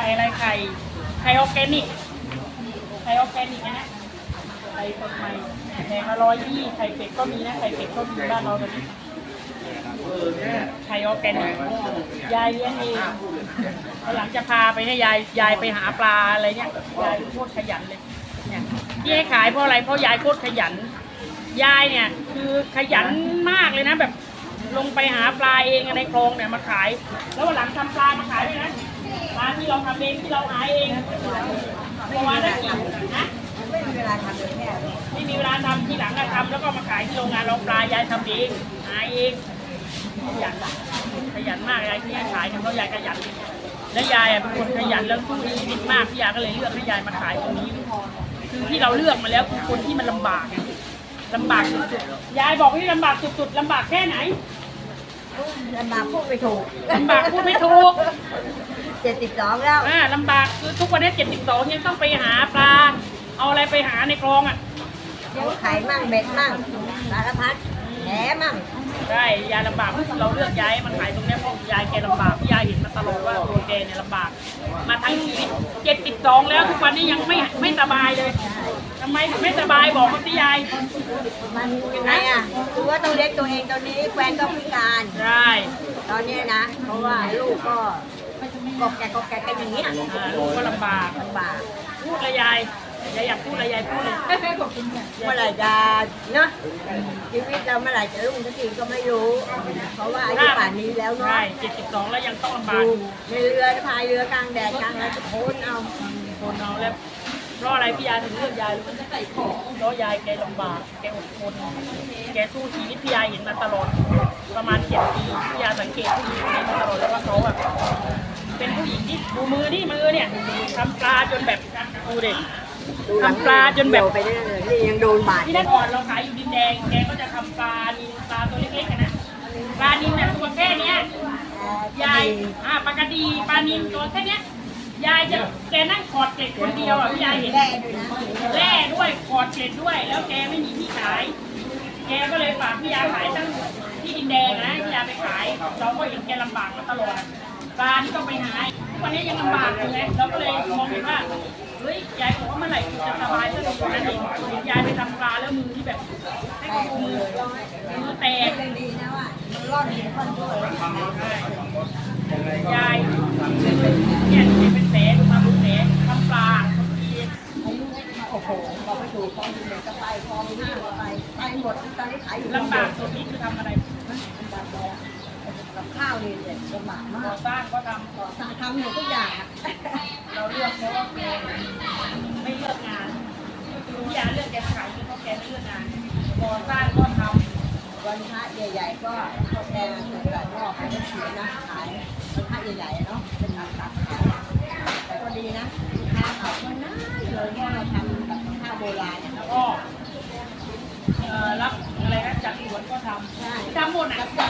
ข่อะไรไข่ไข่ออร์แกนิกไข่ออร์แกนิกนะไข่สดใหม่แพงละร้อยยี่ไข่เป็ดก็มีนะไข่เป็ดก็มีบ้านเราตอนนี้ไข่ออร์แกนิกยายเลี้ยงเองหลังจะพาไปให้ยายยายไปหาปลาอะไรเนี่ยยายโคตรขยันเลยเนี่ยที่ให้ขายเพราะอะไรเพราะยายโคตรขยัน ยายเนี่ย คือขยันมากเลยนะแบบลงไปหาปลาเองในคลองเนี่ยมาขาย แล้ววันหลังทำปลามาขายด้วยนะ ปลาที่เราทำเองที่เราหาเองเพราะว่าได้กี่นะไม่มีเวลาทำเลยแม่ไม่มีเวลาทำที่หลังก็ทำแล้วก็มาขายที่โรงงานเราปลายายทำเองหาเองขยันขยันมากยายที่ยายขายเนี่ยเพราะยายขยันและยายอะเป็นคนขยันแล้วสู้ชีวิตมากพี่ยาก็เลยเลือกให้ยายมาขายตรงนี้คือที่เราเลือกมาแล้วคือคนที่มันลำบากไงลำบากสุดๆยายบอกว่าลำบากสุดๆลำบากแค่ไหนลำบากพูดไปถูกลำบากพูดไม่ถูกเจ็ดสิบสองแล้ว อ่าลำบากคือทุกวันนี้เจ็ดสิบสองยังต้องไปหาปลา เอาอะไรไปหาในคลองอะเลี้ยงไข่มั่งเบ็ดมั่งสารพัดแหมั่งใช่ยายลำบากเราเลือกย้ายมันขายตรงเนี้ยเพราะยายแกลำบากพี่ยายเห็นมาตลอดว่าตัวแกเนี่ยลำบาก มาทั้งชีวิตเจ็ดสิบสองแล้วทุกวันนี้ยังไม่ไม่สบายเลยทำไมถึงไม่สบายบอกมาสิยายมันยังไงอะคือว่าต้องเลี้ยงตัวเองตอนนี้แฟนก็พิการใช่ตอนเนี้ยนะ เพราะว่าลูกก็ กอกแกกอกแกกันอย่างเงี้ยอ่าลูกก็ลำบาก ลำบากพูดเลยยายยายอยากพูดอะไรยายพูดเลยเมื่อไหร่จะเนาะชีวิตเราเมื่อไหร่จะรุ่งสักทีก็ไม่รู้ เพราะว่าอายุป่านนี้แล้วเนาะใช่เจ็ดสิบสองแล้วยังต้องลำบากอยู่ในเรือพายเรือกลางแดดกลางอะไรจะโพ้นเอา คนเอาแล้วเพราะอะไรพี่ยายถึงเลือกยายรู้ไหมเพราะยายแกลำบากแกอดทนแกสู้ชีวิตพี่ยายเห็นมาตลอดประมาณเจ็ดปีพี่ยายสังเกตผู้หญิงคนนี้มาตลอดเลยว่าเขาแบบเป็นผู้หญิงที่ ดูมือนี่มือเนี่ยทำปลาจนแบบดูเด็กทำปลาจนแบบเดี่ยวไปได้เลยนี่ยังโดนบาดที่นั่นก่อนเราขายอยู่ดินแดงแกก็จะทำปลานิลปลาตัวเล็กๆอะนะปลานิลเนี่ยตัวแค่เนี้ยยายอ่าปลากระดีปลานิลตัวแค่เนี้ยยายจะแกนั่งขอดเกล็ดคนเดียวอะพี่ยายเห็นแร่ด้วยนะแร่ด้วยขอดเกล็ดด้วย แล้วแกไม่มีที่ขาย แกก็เลยฝากพี่ยาขายตั้งที่ดินแดงนะพี่ยาไปขาย เราก็เห็นแกลำบากมาตลอด ปลาที่ต้องไปหาทุกวันนี้ยังลำบากอยู่เลยเราก็เลยมองเห็นว่าเฮ้ยยายบอกว่าเมื่อไหร่กูจะสบายสักทีนั่นเองยายไปทำปลาแล้วมือที่แบบให้เขาดูมือมือแตกยังดีนะว่ามันรอดดีคนด้วยยายเนี่ยเป็นแผลดูมาเป็นแผลทำปลาบางทีโอ้โหเราไปดูกองดินก็ไปกองหน้าก็ไปไปหมดตอนนี้ขายอยู่ลำบากสุดนี่คือทำอะไรลำบากั กับข้าวนี่เนี่ยลำบากมาก่อกสร้างก็ทก่อสร้างทำหมดทุกอย่างอะเราเลือกเพราะว่าแกไม่เลือกงานพี่ยาเลือกแกขายเพราะแกไม่เลือกงานก่อสร้างก็ทำวันพระใหญ่ๆก็ข้าวแกงใส่กระรอกไปก็เสียนะขายวันพระใหญ่ๆเนาะเป็นตับตับขายแต่ก็ดีนะลูกค้าเขาก็น่าเลยเพราะเราทำแบบข้าวโบราณเนี่ยแล้วก็เอ่อรับอะไรนะจัดสวนก็ทำใช่ ทำหมดอะรับจ้างทำสวนอะไรหมดอะ